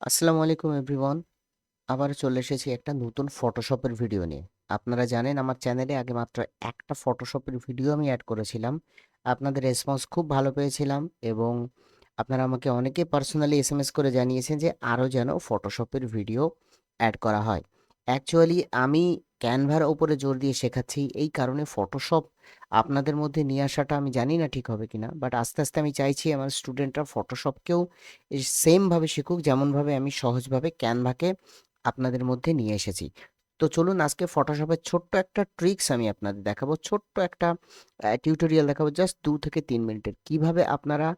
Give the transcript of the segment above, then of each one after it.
আসসালামু আলাইকুম এভরিওয়ান। আবার চলে এসেছি একটা নতুন ফটোশপের ভিডিও নিয়ে। আপনারা জানেন আমার চ্যানেলে আগে মাত্র একটা ফটোশপের ভিডিও আমি অ্যাড করেছিলাম। আপনাদের রেসপন্স খুব ভালো পেয়েছিলাম এবং আপনারা আমাকে অনেকে পার্সোনালি এস করে জানিয়েছেন যে আরও যেন ফটোশপের ভিডিও অ্যাড করা হয়। অ্যাকচুয়ালি আমি ক্যানভার ওপরে জোর দিয়ে শেখাচ্ছি। এই কারণে ফটোশপ আপনাদের মধ্যে নিয়ে আসাটা আমি জানি না ঠিক হবে কিনা বাট আস্তে আস্তে আমি চাইছি আমার স্টুডেন্টরা ফটোশপকেও সেমভাবে শিখুক যেমনভাবে আমি সহজভাবে ক্যানভাকে আপনাদের মধ্যে নিয়ে এসেছি। তো চলুন আজকে ফটোশপের ছোট্ট একটা ট্রিক্স আমি আপনাদের দেখাবো। ছোট্ট একটা টিউটোরিয়াল দেখাবো জাস্ট দু থেকে তিন মিনিটের। কীভাবে আপনারা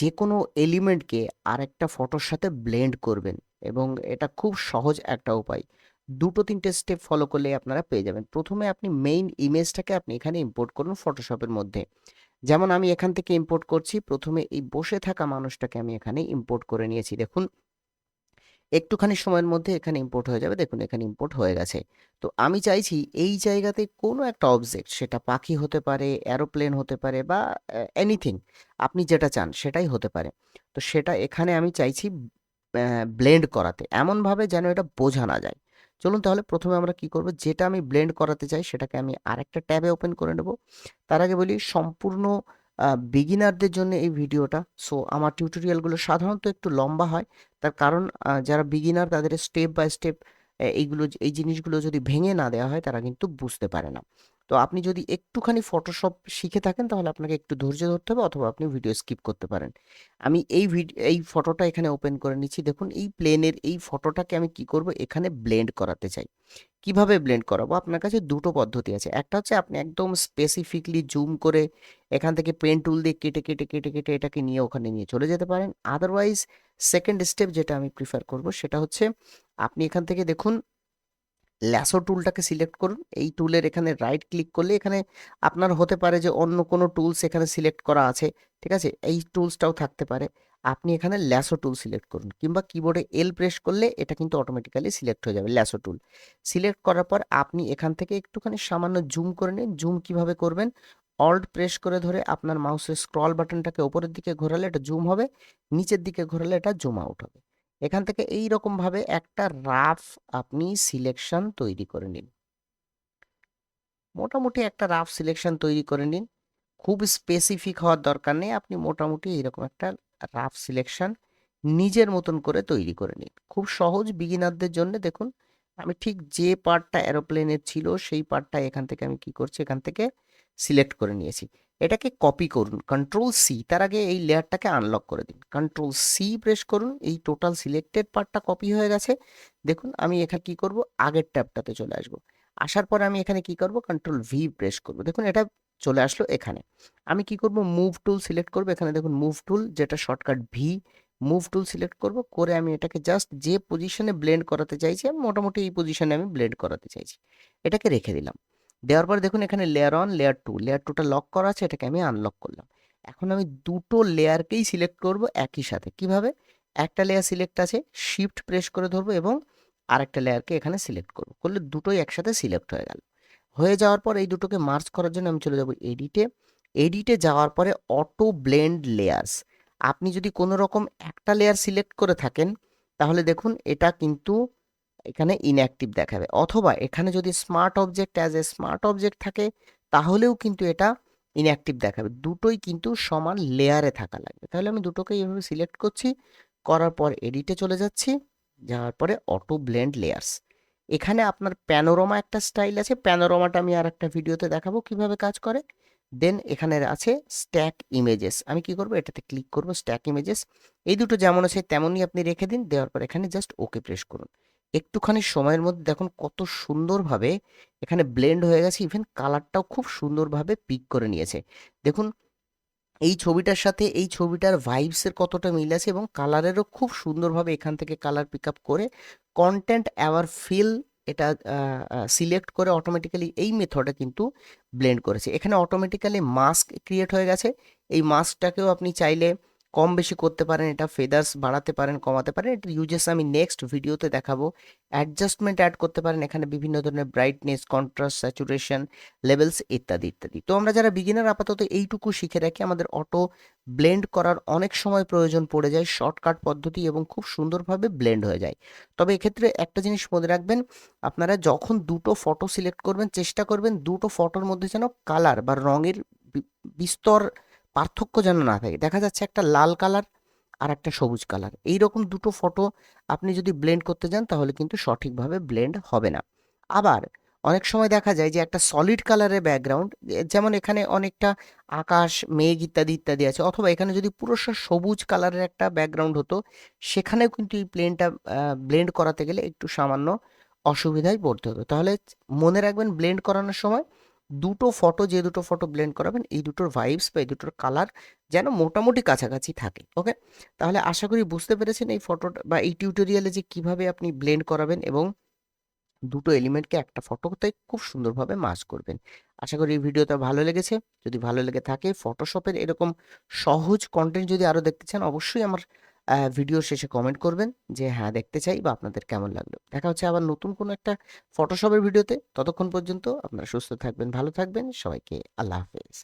যে কোনো এলিমেন্টকে আরেকটা ফটোর সাথে ব্লেন্ড করবেন এবং এটা খুব সহজ একটা উপায়। দুটো, তিনটে স্টেপ ফলো করলে আপনারা পেয়ে যাবেন। প্রথমে আপনি মেইন ইমেজটাকে আপনি এখানে ইম্পোর্ট করুন ফটোশপের মধ্যে। যেমন আমি এখান থেকে ইম্পোর্ট করছি, প্রথমে এই বসে থাকা মানুষটাকে আমি এখানে ইম্পোর্ট করে নিয়েছি। দেখুন, একটুখানি সময়ের মধ্যে এখানে ইম্পোর্ট হয়ে যাবে। দেখুন, এখানে ইম্পোর্ট হয়ে গেছে। তো আমি চাইছি এই জায়গাতে কোনো একটা অবজেক্ট সেটা পাখি হতে পারে অ্যারোপ্লেন হতে পারে বা এনিথিং আপনি যেটা চান সেটাই হতে পারে। তো সেটা এখানে আমি চাইছি ব্লেন্ড করাতে। এমনভাবে যেন এটা বোঝা না যায়। চলুন তাহলে প্রথমে আমরা কি করব? যেটা আমি ব্লেন্ড করাতে চাই সেটাকে আমি আরেকটা ট্যাবে ওপেন করে নেব। তার আগে বলি, সম্পূর্ণ বিগিনারদের জন্য এই ভিডিওটা। সো আমার টিউটোরিয়ালগুলো সাধারণত একটু লম্বা হয়। তার কারণ যারা বিগিনার তাদের স্টেপ বাই স্টেপ এইগুলো, এই জিনিসগুলো যদি ভেঙে না দেওয়া হয়, তারা কিন্তু বুঝতে পারে না। তো আপনি যদি একটুখানি ফটোশপ শিখে থাকেন, তাহলে আপনাকে একটু ধৈর্য ধরতে হবে অথবা আপনি ভিডিও স্কিপ করতে পারেন। আমি এই ভিডিও এই ফটোটা এখানে ওপেন করে নিচ্ছি। দেখুন, এই প্লেনের এই ফটোটাকে আমি কি করব? এখানে ব্লেন্ড করাতে চাই। কীভাবে ব্লেন্ড করাবো? আপনার কাছে দুটো পদ্ধতি আছে। একটা হচ্ছে আপনি একদম স্পেসিফিকলি জুম করে এখান থেকে পেন টুল দিয়ে কেটে কেটে কেটে কেটে এটাকে নিয়ে ওখানে নিয়ে চলে যেতে পারেন। আদারওয়াইজ সেকেন্ড স্টেপ যেটা আমি প্রিফার করব, সেটা হচ্ছে আপনি এখান থেকে দেখুন ল্যাসো টুলটাকে সিলেক্ট করুন। এই টুলের এখানে রাইট ক্লিক করলে এখানে আপনার হতে পারে যে অন্য কোনো টুলস এখানে সিলেক্ট করা আছে, ঠিক আছে? এই টুলসটাও থাকতে পারে। আপনি এখানে ল্যাসো টুল সিলেক্ট করুন কিংবা কিবোর্ডে এল প্রেস করলে এটা কিন্তু অটোমেটিক্যালি সিলেক্ট হয়ে যাবে ল্যাসো টুল সিলেক্ট করার পর আপনি এখান থেকে একটুখানি সামান্য জুম করে নিন। জুম কীভাবে করবেন? অল্ট প্রেস করে ধরে আপনার মাউসের স্ক্রল বাটনটাকে উপরের দিকে ঘোরালে এটা জুম হবে, নিচের দিকে ঘোরালে এটা জুম আউট হবে। এখান থেকে এই রকম ভাবে একটা রাফ আপনি সিলেকশন তৈরি করে নিন। মোটামুটি একটা রাফ সিলেকশন তৈরি করে নিন। খুব স্পেসিফিক হওয়ার দরকার নেই। আপনি মোটামুটি এরকম একটা রাফ সিলেকশন নিজের মতন করে তৈরি করে নিন। খুব সহজ বিগিনারদের জন্য দেখুন আমি ঠিক যে পার্টটা অ্যারোপ্লেনের ছিল, সেই পার্টটা এখান থেকে আমি কি করছি? এখান থেকে সিলেক্ট করে নিয়েছি। এটাকে কপি করুন কন্ট্রোল সি তার আগে এই লেয়ারটাকে আনলক করে দিন। কন্ট্রোল সি প্রেস করুন, এই টোটাল সিলেক্টেড পার্টটা কপি হয়ে গেছে। দেখুন, আমি এখানে কি করব? আগের ট্যাবটাতে চলে আসব। আসার পরে আমি এখানে কি করব? কন্ট্রোল ভি প্রেস করব। দেখুন, এটা চলে আসলো এখানে। আমি কি করব? মুভ টুল সিলেক্ট করব। এখানে দেখুন মুভ টুল যেটা shortcut V move tool select করব, করে আমি এটাকে জাস্ট যে পজিশনে ব্লেন্ড করাতে চাইছি, আমি মোটামুটি এই পজিশনে আমি ব্লেন্ড করাতে চাইছি। এটাকে রেখে দিলাম। দেওয়ার পরে দেখুন এখানে layer one layer two layer টুটা লক করা আছে, এটাকে আমি আনলক করলাম। এখন আমি দুটো লেয়ারকেই সিলেক্ট করব একই সাথে। কীভাবে? একটা লেয়ার সিলেক্ট আছে শিফট প্রেস করে ধরবো এবং আরেকটা লেয়ারকে এখানে সিলেক্ট করব। করলে দুটোই একসাথে সিলেক্ট হয়ে গেল। হয়ে যাওয়ার পর এই দুটোকে মার্চ করার জন্য আমি চলে যাব এডিটে এডিটে যাওয়ার পরে অটো ব্লেন্ড লেয়ার্স আপনি যদি কোনো রকম একটা লেয়ার সিলেক্ট করে থাকেন, তাহলে দেখুন এটা কিন্তু এখানে ইনঅ্যাক্টিভ দেখাবে। অথবা এখানে যদি smart object as a smart object থাকে, তাহলেও কিন্তু এটা ইনঅ্যাক্টিভ দেখাবে। দুটোই কিন্তু সমান লেয়ারে থাকা লাগবে। তাহলে আমি দুটোকে এইভাবে সিলেক্ট করছি, করার পর এডিটে চলে যাচ্ছি, যাওয়ার পরে অটো ব্লেন্ড লেয়ার্স এখানে আপনার প্যানোরামা একটা স্টাইল আছে প্যানোরামাটা আমি আর একটা ভিডিওতে দেখাবো কীভাবে কাজ করে। দেন এখানে আছে স্ট্যাক ইমেজেস আমি কি করব? এটাতে ক্লিক করব স্ট্যাক ইমেজেস এই দুটো যেমন আছে তেমনই আপনি রেখে দিন। দেওয়ার পর এখানে জাস্ট ওকে প্রেস করুন। একটুখানি সময়ের মধ্যে দেখুন কত সুন্দরভাবে এখানে ব্লেন্ড হয়ে গেছে। ইভেন কালারটাও খুব সুন্দরভাবে পিক করে নিয়েছে। দেখুন, এই ছবিটার সাথে এই ছবিটার ভাইবসের কতটা মিল আছে এবং কালারেরও খুব সুন্দরভাবে এখান থেকে কালার পিক আপ করে কন্টেন্ট অ্যাওয়ার ফিল এটা সিলেক্ট করে অটোমেটিক্যালি এই মেথডে কিন্তু ব্লেন্ড করেছে। এখানে অটোমেটিক্যালি মাস্ক ক্রিয়েট হয়ে গেছে। এই মাস্কটাকেও আপনি চাইলে কম বেশি করতে পারেন, এটা ফেদার্স বাড়াতে পারেন, কমাতে পারেন, এটার ইউজেস আমি নেক্সট ভিডিওতে দেখাবো। অ্যাডজাস্টমেন্ট অ্যাড করতে পারেন, এখানে বিভিন্ন ধরনের ব্রাইটনেস কন্ট্রাস্ট স্যাচুরেশন লেভেলস ইত্যাদি ইত্যাদি। তো আমরা যারা বিগিনার আপাতত এইটুকু শিখে রাখি, আমাদের অটো ব্লেন্ড করার অনেক সময় প্রয়োজন পড়ে যায় শর্টকাট পদ্ধতি এবং খুব সুন্দরভাবে ব্লেন্ড হয়ে যায়। তবে এক্ষেত্রে একটা জিনিস মনে রাখবেন, আপনারা যখন দুটো ফটো সিলেক্ট করবেন, চেষ্টা করবেন দুটো ফটোর মধ্যে যেন কালার বা রঙের বিস্তর পার্থক্য যেন না থাকে। দেখা যাচ্ছে একটা লাল কালার আর একটা সবুজ কালার। এই রকম দুটো ফটো আপনি যদি ব্লেন্ড করতে যান তাহলে কিন্তু সঠিকভাবে ব্লেন্ড হবে না। আবার অনেক সময় দেখা যায় যে একটা সলিড কালারের ব্যাকগ্রাউন্ড যেমন এখানে অনেকটা আকাশ, মেঘ ইত্যাদি ইত্যাদি আছে। অথবা এখানে যদি পুরোটা সবুজ কালারের একটা ব্যাকগ্রাউন্ড হতো, সেখানেও কিন্তু এই প্লেনটা ব্লেন্ড করাতে গেলে একটু সামান্য অসুবিধায় পড়তে হতো। তাহলে মনে রাখবেন ব্লেন্ড করানোর সময় দুটো ফটো যে দুটো ফটো ব্লেন্ড করাবেন, এই দুটোর ভাইবস বা এই দুটোর কালার যেন মোটামুটি কাছাকাছি থাকে ওকে তাহলে আশা করি বুঝতে পেরেছেন এই ফটোটা বা এই টিউটোরিয়ালে যে কীভাবে আপনি ব্লেন্ড করাবেন এবং দুটো এলিমেন্টকে একটা ফটোতে খুব সুন্দরভাবে মাস করবেন। আশা করি এই ভিডিওটা ভালো লেগেছে। যদি ভালো লেগে থাকে ফটোশপের এরকম সহজ কন্টেন্ট যদি আরও দেখতে চান, অবশ্যই আমার ভিডিও শেষে কমেন্ট করবেন যে হ্যাঁ দেখতে চাই বা আপনাদের কেমন লাগল? দেখা হচ্ছে আবার নতুন কোনো একটা ফটোশপের ভিডিওতে। ততক্ষণ পর্যন্ত আপনারা সুস্থ থাকবেন, ভালো থাকবেন। সবাইকে আল্লাহ হাফেজ।